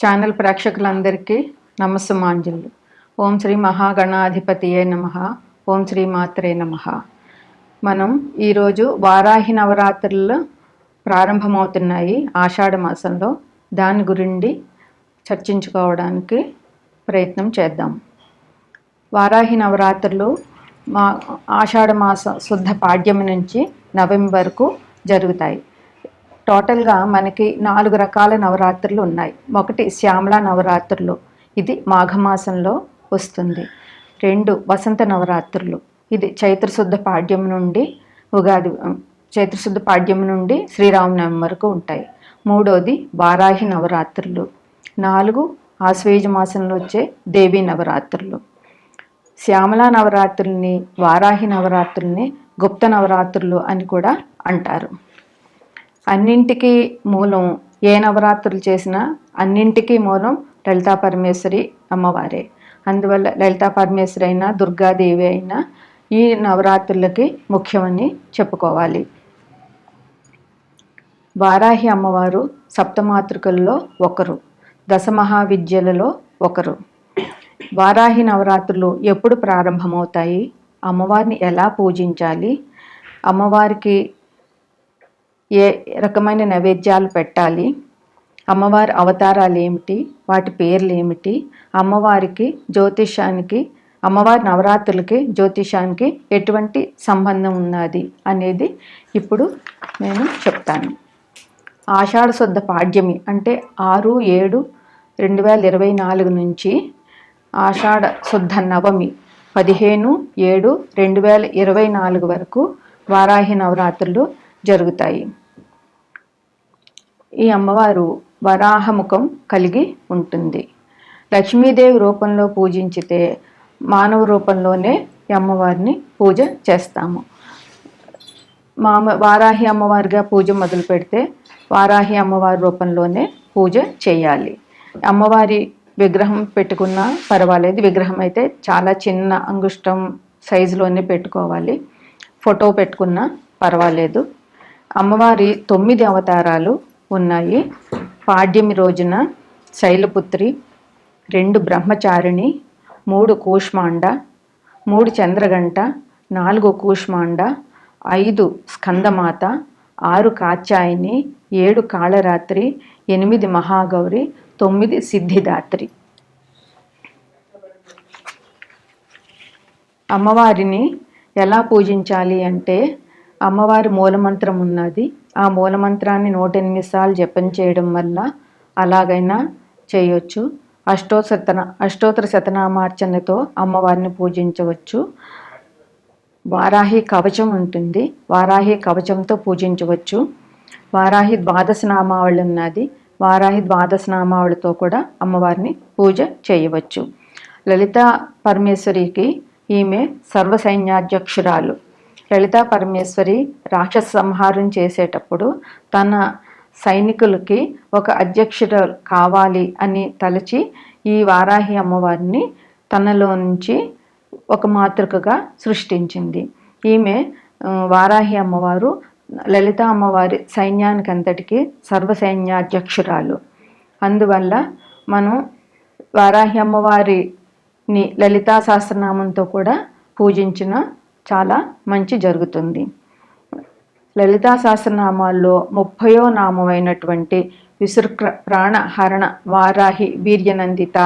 channel ప్రేక్షకులందరికీ నమస్సుమాంజలు. ఓం శ్రీ మహాగణాధిపతియే నమ. ఓం శ్రీ మాత్రే నమ. మనం ఈరోజు వారాహి నవరాత్రులు ప్రారంభమవుతున్నాయి ఆషాఢ మాసంలో. దాని గురించి చర్చించుకోవడానికి ప్రయత్నం చేద్దాం. వారాహి నవరాత్రులు మా ఆషాఢ మాసం శుద్ధ పాడ్యం నుంచి నవంబర్ వరకు జరుగుతాయి. టోటల్గా మనకి నాలుగు రకాల నవరాత్రులు ఉన్నాయి. ఒకటి శ్యామల నవరాత్రులు. ఇది మాఘమాసంలో వస్తుంది. రెండు వసంత నవరాత్రులు. ఇది చైత్రశుద్ధ పాడ్యం నుండి ఉగాది చైత్రశుద్ధ పాడ్యం నుండి శ్రీరామనవమి వరకు ఉంటాయి. మూడోది వారాహి నవరాత్రులు. నాలుగు ఆశ్వేజ మాసంలో వచ్చే దేవీ నవరాత్రులు. శ్యామల నవరాత్రుల్ని వారాహి నవరాత్రుల్ని గుప్త నవరాత్రులు అని కూడా అంటారు. అన్నింటికీ మూలం ఏ నవరాత్రులు చేసినా అన్నింటికీ మూలం లలితా పరమేశ్వరి అమ్మవారే. అందువల్ల లలితా పరమేశ్వరి అయినా దుర్గాదేవి అయినా ఈ నవరాత్రులకి ముఖ్యమని చెప్పుకోవాలి. వారాహి అమ్మవారు సప్తమాతృకల్లో ఒకరు దశమహావిద్యలలో ఒకరు. వారాహి నవరాత్రులు ఎప్పుడు ప్రారంభమవుతాయి? అమ్మవారిని ఎలా పూజించాలి? అమ్మవారికి ఏ రకమైన నైవేద్యాలు పెట్టాలి? అమ్మవారి అవతారాలు ఏమిటి వాటి పేర్లు ఏమిటి అమ్మవారికి జ్యోతిషానికి అమ్మవారి నవరాత్రులకి జ్యోతిషానికి ఎటువంటి సంబంధం ఉన్నది అనేది ఇప్పుడు నేను చెప్తాను. ఆషాఢ శుద్ధ పాడ్యమి అంటే ఆరు ఏడు రెండు వేల ఇరవై నాలుగు నుంచి ఆషాఢ శుద్ధ నవమి పదిహేను ఏడు రెండు వేల ఇరవై నాలుగు వరకు వారాహి నవరాత్రులు జరుగుతాయి. ఈ అమ్మవారు వరాహముఖం కలిగి ఉంటుంది. లక్ష్మీదేవి రూపంలో పూజించితే మానవ రూపంలోనే ఈ అమ్మవారిని పూజ చేస్తాము. మామ వారాహి అమ్మవారిగా పూజ మొదలు పెడితే వారాహి అమ్మవారి రూపంలోనే పూజ చేయాలి. అమ్మవారి విగ్రహం పెట్టుకున్నా పర్వాలేదు. విగ్రహం అయితే చాలా చిన్న అంగుష్టం సైజులోనే పెట్టుకోవాలి. ఫోటో పెట్టుకున్నా పర్వాలేదు. అమ్మవారి తొమ్మిది అవతారాలు ఉన్నాయి. పాడ్యమి రోజున శైలపుత్రి రెండు బ్రహ్మచారిణి మూడు కూష్మాండ మూడు చంద్రగంట నాలుగు కూష్మాండ ఐదు స్కందమాత ఆరు కాచాయిని ఏడు కాళరాత్రి ఎనిమిది మహాగౌరి తొమ్మిది సిద్ధిదాత్రి. అమ్మవారిని ఎలా పూజించాలి అంటే అమ్మవారి మూలమంత్రం ఉన్నది. ఆ మూలమంత్రాన్ని నూట ఎనిమిది సార్లు జపం చేయడం వల్ల అలాగైనా చేయొచ్చు. అష్టోత్తర అష్టోత్తర శతనామార్చనతో అమ్మవారిని పూజించవచ్చు. వారాహి కవచం ఉంటుంది. వారాహి కవచంతో పూజించవచ్చు. వారాహి ద్వాదశ నామావళి ఉన్నది. వారాహి ద్వాదశ నామావళితో కూడా అమ్మవారిని పూజ చేయవచ్చు. లలిత పరమేశ్వరికి ఈమె సర్వసైన్యాధ్యక్షురాలు. లలితా పరమేశ్వరి రాక్షస సంహారం చేసేటప్పుడు తన సైనికులకి ఒక అధ్యక్షుడు కావాలి అని తలచి ఈ వారాహి అమ్మవారిని తనలో నుంచి ఒక మాతృకగా సృష్టించింది. ఈమె వారాహి అమ్మవారు లలిత అమ్మవారి సైన్యానికి అంతటికి సర్వసైన్యాధ్యక్షురాలు. అందువల్ల మనం వారాహి అమ్మవారిని లలితా సహస్రనామంతో కూడా పూజించిన చాలా మంచి జరుగుతుంది. లలితా సహస్రనామాల్లో ముప్పయో నామమైనటువంటి విసృక్ర ప్రాణహరణ వారాహి వీర్యనందిత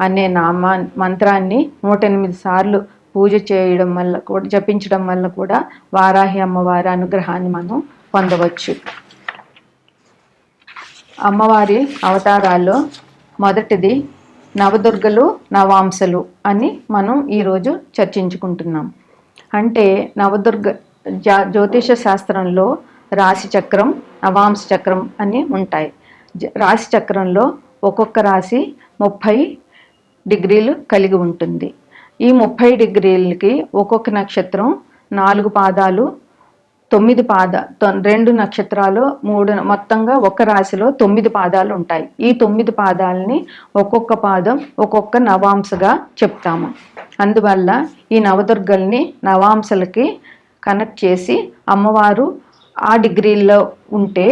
అనే నామా మంత్రాన్ని నూట ఎనిమిది సార్లు పూజ చేయడం వల్ల కూడా జపించడం వల్ల కూడా వారాహి అమ్మవారి అనుగ్రహాన్ని మనం పొందవచ్చు. అమ్మవారి అవతారాల్లో మొదటిది నవదుర్గలు నవాంశలు అని మనం ఈరోజు చర్చించుకుంటున్నాం. అంటే నవదుర్గ జ్యోతిష శాస్త్రంలో రాశి చక్రం నవాంశ చక్రం అని ఉంటాయి. రాశి చక్రంలో ఒక్కొక్క రాశి ముప్పై డిగ్రీలు కలిగి ఉంటుంది. ఈ ముప్పై డిగ్రీలకి ఒక్కొక్క నక్షత్రం నాలుగు పాదాలు తొమ్మిది పాద రెండు నక్షత్రాలు మూడు మొత్తంగా ఒక రాశిలో తొమ్మిది పాదాలు ఉంటాయి. ఈ తొమ్మిది పాదాలని ఒక్కొక్క పాదం ఒక్కొక్క నవాంశగా చెప్తాము. అందువల్ల ఈ నవదుర్గల్ని నవాంశలకి కనెక్ట్ చేసి అమ్మవారు ఆ డిగ్రీల్లో ఉంటే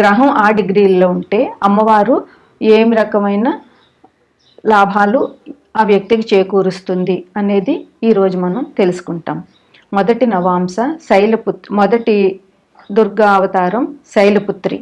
గ్రహం ఆ డిగ్రీల్లో ఉంటే అమ్మవారు ఏమి రకమైన లాభాలు ఆ వ్యక్తికి చేకూరుస్తుంది అనేది ఈరోజు మనం తెలుసుకుంటాం. మొదటి నవాంశ శైలపుత్రి మొదటి దుర్గా అవతారం Shailaputri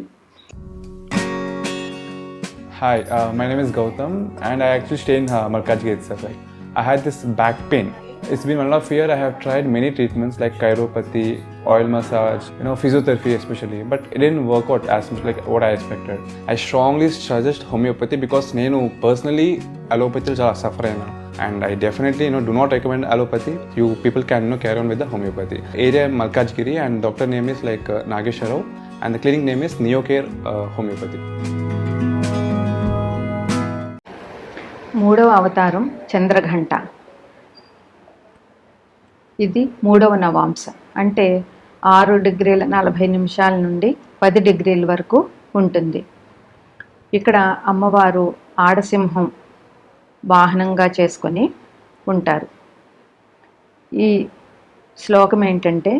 Hi, uh, my name is Gautam, and I actually stay in uh, Malkajgiri itself. Like, I had this back pain. It's been one and a half year. I have tried many treatments like chiropathy, oil massage, you know, physiotherapy especially, but it didn't work out as much like what I expected. I strongly suggest homeopathy because నేను personally allopathy చాలా suffer అయినా and I definitely you know do not recommend allopathy. You people can you know carry on with the homeopathy. Area Malkajgiri and doctor name is like uh, Nagesha Rao and the clinic name is Neocare uh, Homeopathy. మూడవ అవతారం చంద్రఘంట ఇది మూడవ నవాంశ అంటే ఆరు డిగ్రీల నలభై నిమిషాల నుండి పది డిగ్రీల వరకు ఉంటుంది. ఇక్కడ అమ్మవారు ఆడసింహం వాహనంగా చేసుకొని ఉంటారు. ఈ శ్లోకం ఏంటంటే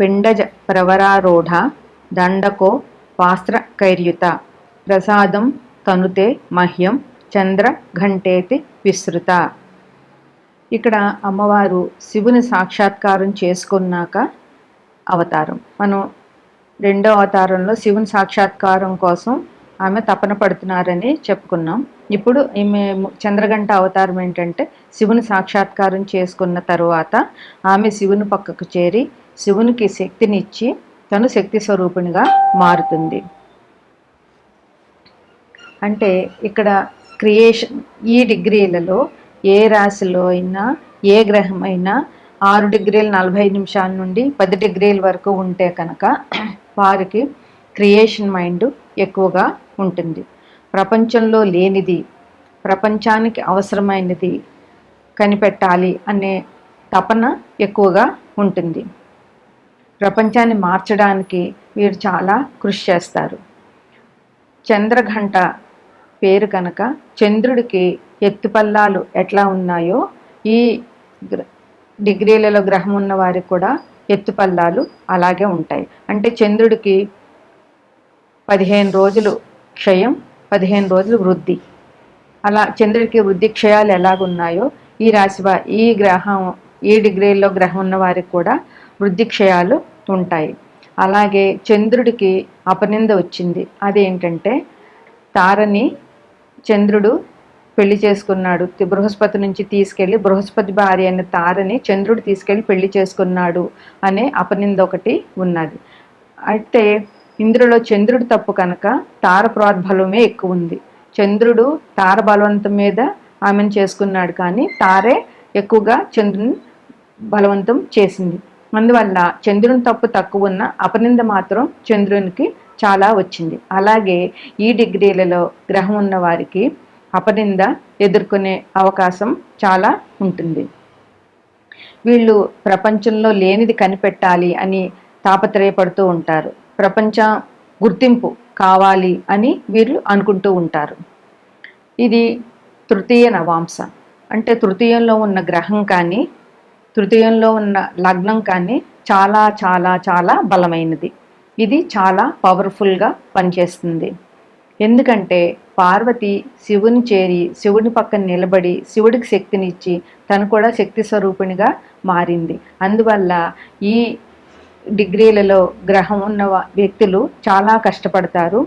పిండజ ప్రవరారూఢ దండకో వాస్త్ర కైర్యుత ప్రసాదం తనుతే మహ్యం చంద్ర ఘంటేతి విస్తృత ఇక్కడ అమ్మవారు శివుని సాక్షాత్కారం చేసుకున్నాక అవతారం. మనం రెండో అవతారంలో శివుని సాక్షాత్కారం కోసం ఆమె తపన పడుతున్నారని చెప్పుకున్నాం. ఇప్పుడు ఈమె చంద్రగంట అవతారం ఏంటంటే శివుని సాక్షాత్కారం చేసుకున్న తరువాత ఆమె శివుని పక్కకు చేరి శివునికి శక్తినిచ్చి తను శక్తి స్వరూపిణిగా మారుతుంది. అంటే ఇక్కడ క్రియేషన్ ఈ డిగ్రీలలో ఏ రాశిలో అయినా ఏ గ్రహం అయినా ఆరు డిగ్రీల నలభై నిమిషాల నుండి పది డిగ్రీల వరకు ఉంటే కనుక వారికి క్రియేషన్ మైండ్ ఎక్కువగా ఉంటుంది. ప్రపంచంలో లేనిది ప్రపంచానికి అవసరమైనది కనిపెట్టాలి అనే తపన ఎక్కువగా ఉంటుంది. ప్రపంచాన్ని మార్చడానికి వీరు చాలా కృషి చేస్తారు. చంద్రఘంట పేరు కనుక చంద్రుడికి ఎత్తుపల్లాలు ఎట్లా ఉన్నాయో ఈ డిగ్రీలలో గ్రహం ఉన్న వారికి కూడా ఎత్తుపల్లాలు అలాగే ఉంటాయి. అంటే చంద్రుడికి పదిహేను రోజులు క్షయం పదిహేను రోజులు వృద్ధి. అలా చంద్రుడికి వృద్ధి క్షయాలు ఎలాగున్నాయో ఈ రాశి ఈ గ్రహం ఈ డిగ్రీల్లో గ్రహం ఉన్న వారికి కూడా వృద్ధి క్షయాలు ఉంటాయి. అలాగే చంద్రుడికి అపనింద వచ్చింది. అదేంటంటే తారని చంద్రుడు పెళ్ళి చేసుకున్నాడు. బృహస్పతి నుంచి తీసుకెళ్ళి బృహస్పతి భార్య అయిన తారని చంద్రుడు తీసుకెళ్ళి పెళ్ళి చేసుకున్నాడు అనే అపనింద ఒకటి ఉన్నది. అయితే ఇందులో చంద్రుడు తప్పు కనుక తార ప్రోద్బలమే ఎక్కువ ఉంది. చంద్రుడు తార బలవంతం మీద ఆమెను చేసుకున్నాడు కానీ తారే ఎక్కువగా చంద్రుని బలవంతం చేసింది. అందువల్ల చంద్రుని తప్పు తక్కువ ఉన్న అపనింద మాత్రం చంద్రునికి చాలా వచ్చింది. అలాగే ఈ డిగ్రీలలో గ్రహం ఉన్న వారికి అపనింద ఎదుర్కొనే అవకాశం చాలా ఉంటుంది. వీళ్ళు ప్రపంచంలో లేనిది కనిపెట్టాలి అని తాపత్రయపడుతూ ఉంటారు. ప్రపంచ గుర్తింపు కావాలి అని వీళ్ళు అనుకుంటూ ఉంటారు. ఇది తృతీయ నవాంశ. అంటే తృతీయంలో ఉన్న గ్రహం కానీ తృతీయంలో ఉన్న లగ్నం కానీ చాలా చాలా చాలా బలమైనది. ఇది చాలా పవర్ఫుల్గా పనిచేస్తుంది. ఎందుకంటే పార్వతి శివుని చేరి శివుని పక్కన నిలబడి శివుడికి శక్తినిచ్చి తను కూడా శక్తి స్వరూపిణిగా మారింది. అందువల్ల ఈ డిగ్రీలలో గ్రహం ఉన్న వ్యక్తులు చాలా కష్టపడతారు.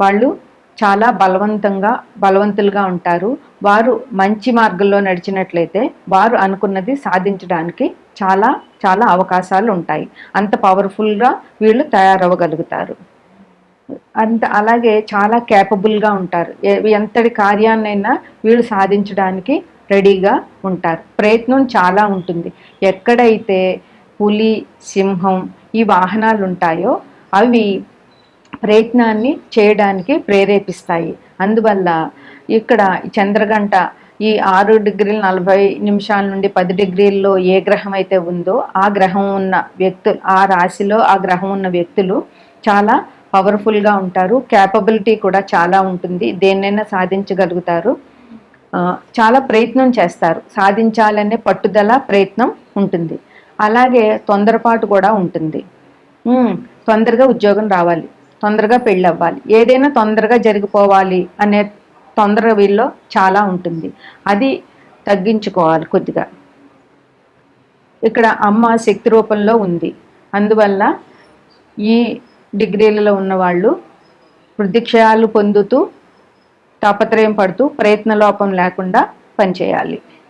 వాళ్ళు చాలా బలవంతంగా బలవంతులుగా ఉంటారు. వారు మంచి మార్గంలో నడిచినట్లయితే వారు అనుకున్నది సాధించడానికి చాలా చాలా అవకాశాలు ఉంటాయి. అంత పవర్ఫుల్గా వీళ్ళు తయారవ్వగలుగుతారు. అంత అలాగే చాలా క్యాపబుల్గా ఉంటారు. ఎంతటి కార్యాన్నైనా వీళ్ళు సాధించడానికి రెడీగా ఉంటారు. ప్రయత్నం చాలా ఉంటుంది. ఎక్కడైతే పులి సింహం ఈ వాహనాలు ఉంటాయో అవి ప్రయత్నాన్ని చేయడానికి ప్రేరేపిస్తాయి. అందువల్ల ఇక్కడ చంద్రగంట ఈ ఆరు డిగ్రీల నలభై నిమిషాల నుండి పది డిగ్రీల్లో ఏ గ్రహం అయితే ఉందో ఆ గ్రహం ఉన్న వ్యక్తులు ఆ రాశిలో ఆ గ్రహం ఉన్న వ్యక్తులు చాలా పవర్ఫుల్గా ఉంటారు. క్యాపబిలిటీ కూడా చాలా ఉంటుంది. దేన్నైనా సాధించగలుగుతారు. చాలా ప్రయత్నం చేస్తారు. సాధించాలనే పట్టుదల ప్రయత్నం ఉంటుంది. అలాగే తొందరపాటు కూడా ఉంటుంది. తొందరగా ఉద్యోగం రావాలి. తొందరగా పెళ్ళి అవ్వాలి ఏదైనా తొందరగా జరిగిపోవాలి అనే తొందర వీళ్ళలో చాలా ఉంటుంది. అది తగ్గించుకోవాలి కొద్దిగా. ఇక్కడ అమ్మ శక్తి రూపంలో ఉంది. అందువల్ల ఈ డిగ్రీలలో ఉన్నవాళ్ళు వృద్ధిక్షయాలు పొందుతూ తాపత్రయం పడుతూ ప్రయత్న లోపం లేకుండా పనిచేయాలి.